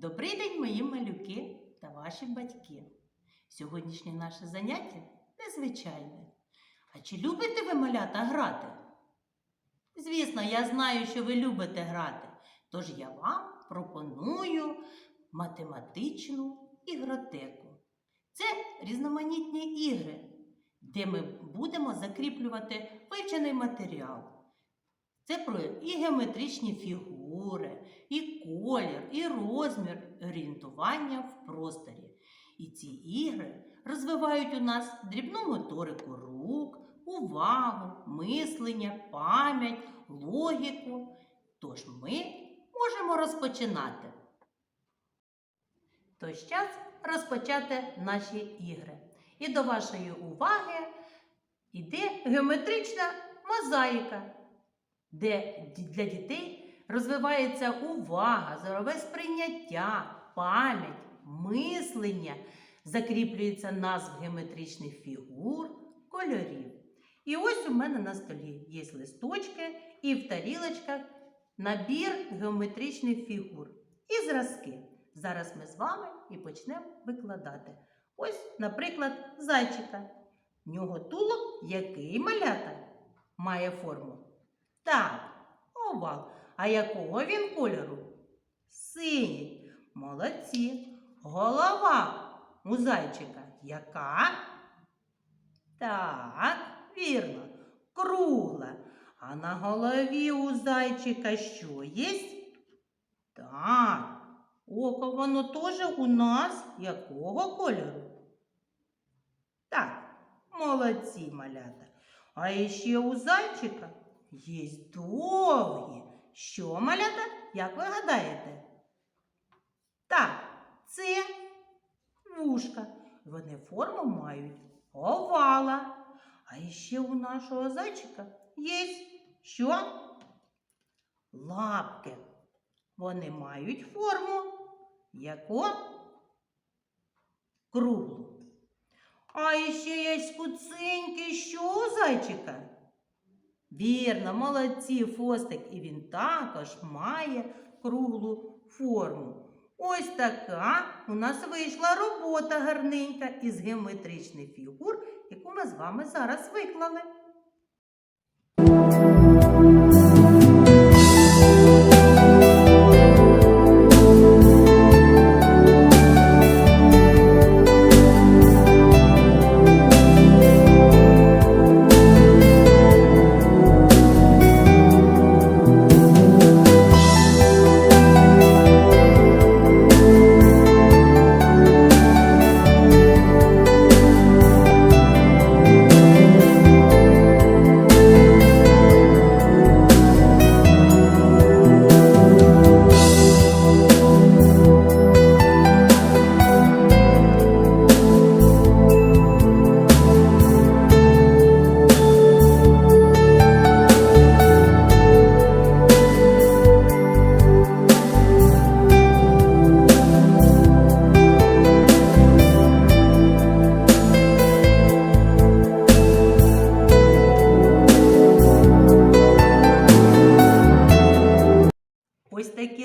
Добрий день, мої малюки та ваші батьки. Сьогоднішнє наше заняття незвичайне. А чи любите ви малята грати? Звісно, я знаю, що ви любите грати, тож я вам пропоную математичну ігротеку. Це різноманітні ігри, де ми будемо закріплювати вивчений матеріал. Це про і геометричні фігури, і колір, і розмір, орієнтування в просторі. І ці ігри розвивають у нас дрібну моторику рук, увагу, мислення, пам'ять, логіку. Тож ми можемо розпочинати. Тож час розпочати наші ігри. І до вашої уваги йде геометрична мозаїка де для дітей розвивається увага, зорове сприйняття, пам'ять, мислення, закріплюється назв геометричних фігур, кольорів. І ось у мене на столі є листочки і в тарілочках набір геометричних фігур і зразки. Зараз ми з вами і почнемо викладати. Ось, наприклад, зайчика. В нього тулуб, який малята має форму. Так, овал. А якого він кольору? Синій. Молодці. Голова у зайчика. Яка? Так, вірно. Кругла. А на голові у зайчика що є? Так. Око воно теж у нас якого кольору? Так, молодці малята. А іще у зайчика є довгі. Що, малята? Як ви гадаєте? Так, це вушка. Вони форму мають овала. А іще у нашого зайчика є що? Лапки. Вони мають форму яку? Круглу. А іще є куценький, що у зайчика? Вірно, молодці, Фостик, і він також має круглу форму. Ось така у нас вийшла робота гарненька із геометричних фігур, яку ми з вами зараз виклали.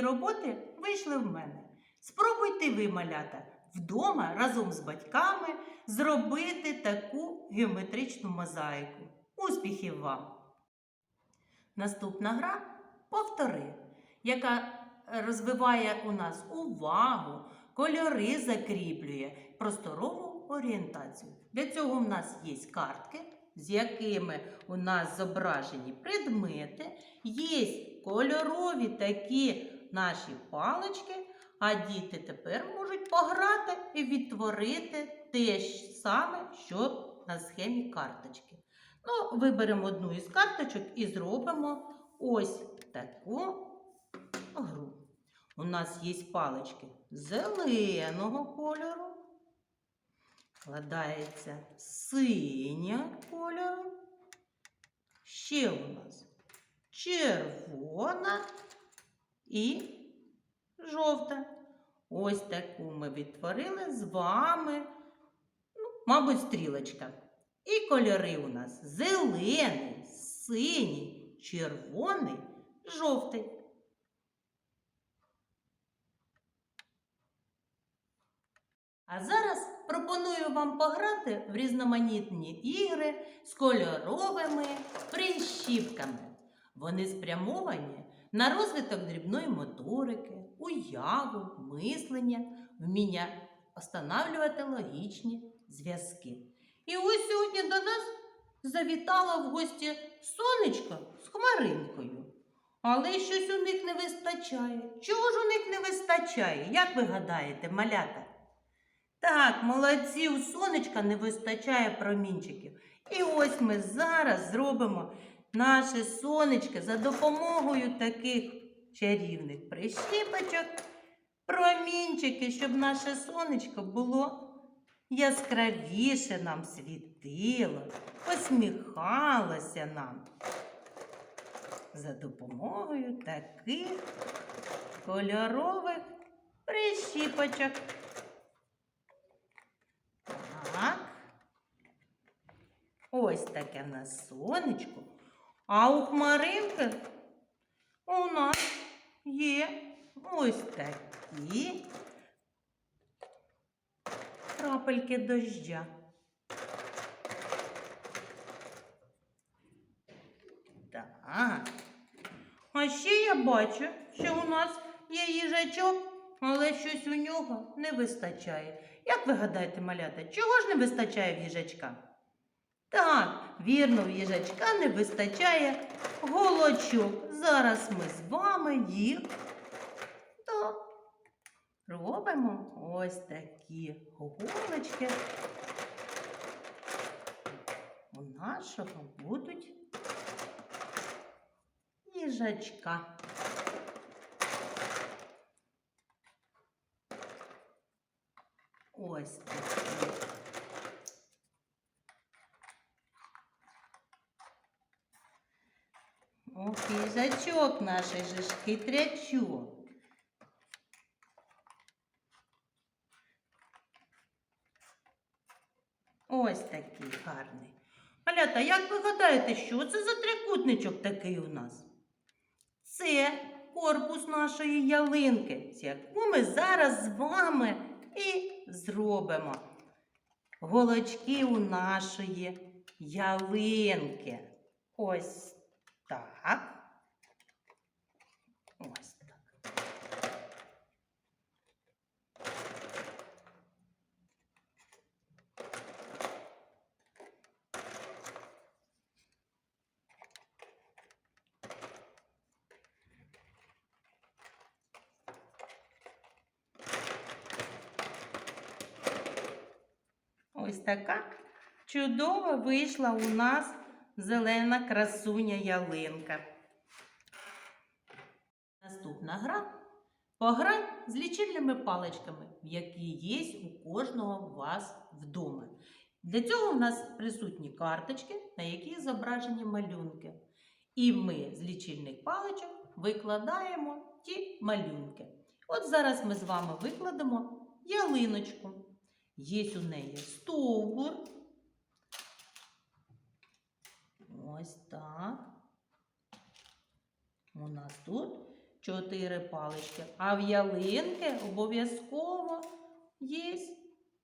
Роботи вийшли в мене. Спробуйте ви, малята, вдома разом з батьками зробити таку геометричну мозаїку. Успіхів вам! Наступна гра повтори, яка розвиває у нас увагу, кольори закріплює, просторову орієнтацію. Для цього в нас є картки, з якими у нас зображені предмети, є кольорові такі наші палички, а діти тепер можуть пограти і відтворити те ж саме, що на схемі карточки. Ну, виберемо одну із карточок і зробимо ось таку гру. У нас є палички зеленого кольору, складається синього кольору. Ще у нас червона і жовта. Ось таку ми відтворили з вами, ну, мабуть, стрілочка. І кольори у нас зелений, синій, червоний, жовтий. А зараз пропоную вам пограти в різноманітні ігри з кольоровими прищіпками. Вони спрямовані на розвиток дрібної моторики, уяву, мислення, вміння встановлювати логічні зв'язки. І ось сьогодні до нас завітала в гості сонечко з хмаринкою. Але щось у них не вистачає. Чого ж у них не вистачає? Як ви гадаєте, малята? Так, молодці, у сонечка не вистачає промінчиків. І ось ми зараз зробимо наше сонечко за допомогою таких чарівних прищіпочок, промінчики, щоб наше сонечко було яскравіше нам світило, посміхалося нам. За допомогою таких кольорових прищіпочок. Ось таке в нас сонечко. А у хмаринки у нас є ось такі крапельки дождя. Так. А ще я бачу, що у нас є їжачок, але щось у нього не вистачає. Як ви гадаєте, малята, чого ж не вистачає в їжачка? Так, вірно, в їжачка не вистачає голочок. Зараз ми з вами їх так, робимо ось такі голочки. У нашого будуть їжачка. Ось такі. Ох, їжачок наш же ж хитрячок. Ось такий гарний. Малята, як ви гадаєте, що це за трикутничок такий у нас? Це корпус нашої ялинки, яку ми зараз з вами і зробимо. Голочки у нашої ялинки. Ось так. Ось так. Ось така чудова вийшла у нас зелена красуня ялинка. Наступна гра пограй з лічильними паличками, які є у кожного вас вдома. Для цього у нас присутні карточки, на яких зображені малюнки. І ми з лічильних паличок викладаємо ті малюнки. От зараз ми з вами викладемо ялиночку. Є у неї стовбур. Ось так. У нас тут чотири палички. А в ялинки обов'язково є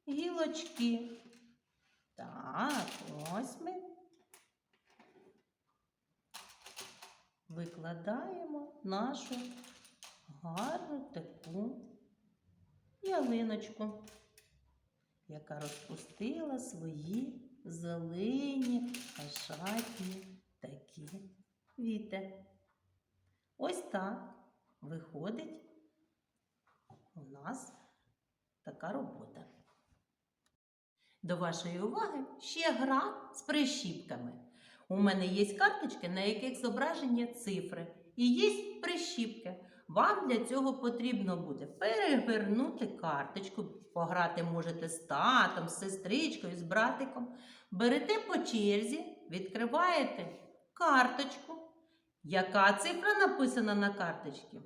гілочки. Так, ось ми викладаємо нашу гарну таку ялиночку яка розпустила свої зелені, ашатні такі квіти. Ось так виходить у нас така робота. До вашої уваги ще гра з прищіпками. У мене є карточки, на яких зображені цифри, і є прищіпки. Вам для цього потрібно буде перевернути карточку, пограти можете з татом, з сестричкою, з братиком. Берете по черзі, відкриваєте карточку. Яка цифра написана на карточці?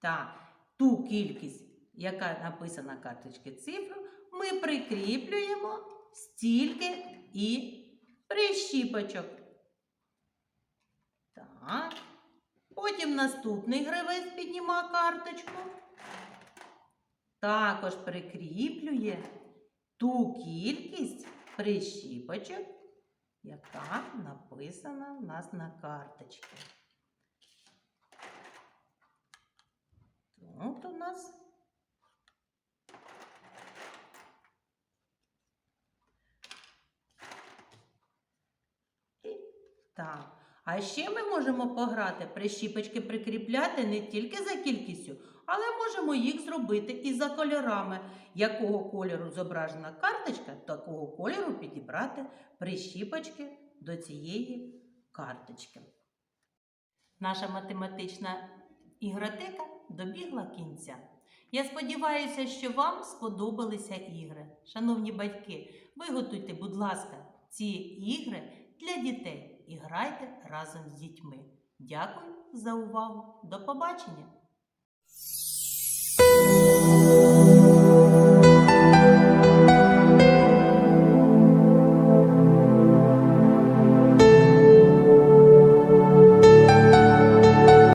Так, ту кількість, яка написана на карточці цифру, ми прикріплюємо стільки і прищіпочок. Так. Потім наступний гравець піднімає карточку. також прикріплює ту кількість прищіпочок, яка написана в нас на карточці. Тут у нас І так. А ще ми можемо пограти, прищіпочки прикріпляти не тільки за кількістю, але можемо їх зробити і за кольорами. Якого кольору зображена карточка, такого кольору підібрати прищіпочки до цієї карточки. Наша математична ігротека добігла кінця. Я сподіваюся, що вам сподобалися ігри. Шановні батьки, виготуйте, будь ласка, ці ігри для дітей і грайте разом з дітьми. Дякую за увагу. До побачення!